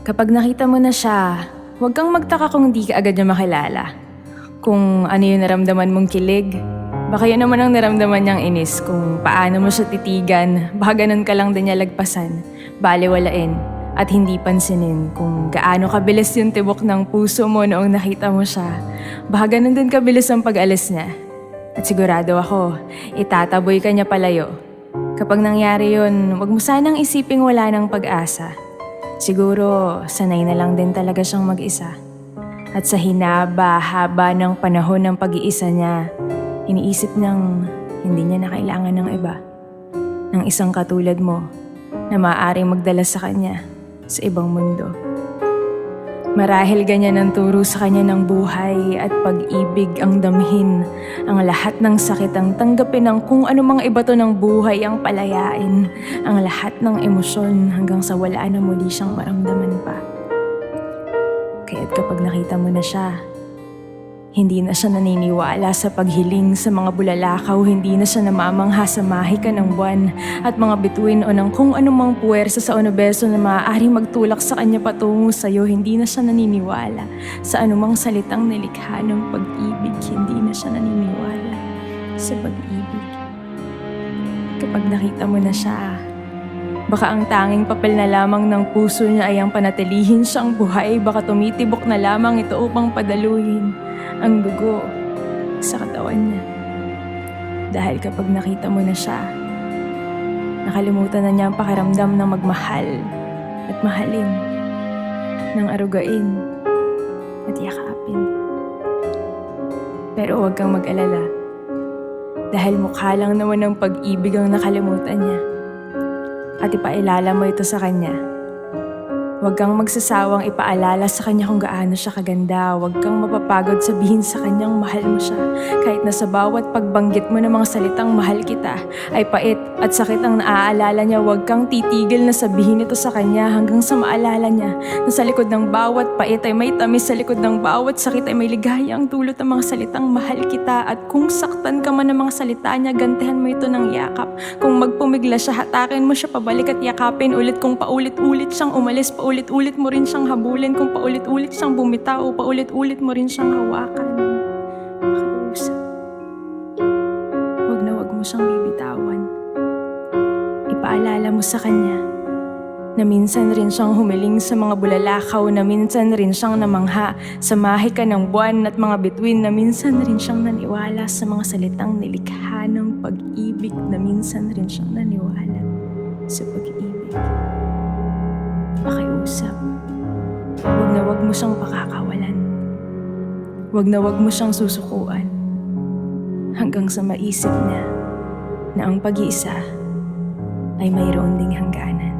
Kapag nakita mo na siya, huwag kang magtaka kung di ka agad niya makilala. Kung ano yung naramdaman mong kilig, baka yun naman ang naramdaman niyang inis kung paano mo siya titigan, baka ganun ka lang din niya lagpasan, baliwalain, at hindi pansinin kung gaano kabilis yung tibok ng puso mo noong nakita mo siya. Baka ganun din kabilis ang pag-alis niya. At sigurado ako, itataboy ka niya palayo. Kapag nangyari yun, wag mo sanang isiping wala ng pag-asa. Siguro, sanay na lang din talaga siyang mag-isa. At sa hinaba-haba ng panahon ng pag-iisa niya, iniisip niyang hindi niya na kailangan ng iba. Ng isang katulad mo na maaaring magdala sa kanya sa ibang mundo. Marahil ganyan ang turo sa kanya ng buhay at pag-ibig ang damhin. Ang lahat ng sakit ang tanggapin ng kung mga ibato ng buhay ang palayain. Ang lahat ng emosyon hanggang sa wala na muli siyang maramdaman pa. Kaya't kapag nakita mo na siya, hindi na siya naniniwala sa paghiling sa mga bulalakaw, hindi na siya namamangha sa mahika ng buwan at mga bituin o ng kung anumang puwersa sa universo na maaari magtulak sa kanya patungo sa iyo, hindi na siya naniniwala sa anumang salitang nilikha ng pag-ibig, hindi na siya naniniwala sa pag-ibig. Kapag nakita mo na siya, Baka ang tanging papel na lamang ng puso niya ay ang panatilihin siyang buhay. Baka tumitibok na lamang ito upang padaluhin ang dugo sa katawan niya. Dahil kapag nakita mo na siya, nakalimutan na niya ang pakiramdam ng magmahal at mahalin, ng arugain at yakapin. Pero huwag kang mag-alala dahil mukha lang naman ng pag-ibig ang nakalimutan niya at ipailala mo ito sa kanya. Huwag kang magsasawang ipaalala sa kanya kung gaano siya kaganda. Huwag kang mapapagod sabihin sa kanyang mahal mo siya. Kahit na sa bawat pagbanggit mo ng mga salitang mahal kita ay pait at sakit ang naaalala niya, huwag kang titigil na sabihin ito sa kanya hanggang sa maalala niya na sa likod ng bawat pait ay may tamis, sa likod ng bawat sakit ay may ligaya ang dulot ng mga salitang mahal kita at kung saktan ka man ng mga salita niya, gantihan mo ito ng yakap. Kung magpumigla siya, hatakin mo siya pabalik at yakapin ulit kung paulit-ulit siyang umalis, paulit-ulit mo rin siyang habulin, kung paulit-ulit siyang bumitaw, paulit-ulit mo rin siyang hawakan. Makiusap. Huwag na huwag mo siyang bibitawan. Ipaalala mo sa kanya na minsan rin siyang humiling sa mga bulalakaw, na minsan rin siyang namangha sa mahika ng buwan at mga bituin, na minsan rin siyang naniwala sa mga salitang nilikha ng pag-ibig, na minsan rin siyang naniwala sa pag-ibig. Pakiusap. Huwag na huwag mo siyang pakakawalan. Huwag na huwag mo siyang susukuan. Hanggang sa maisip niya na ang pag-iisa ay mayroon ding hangganan.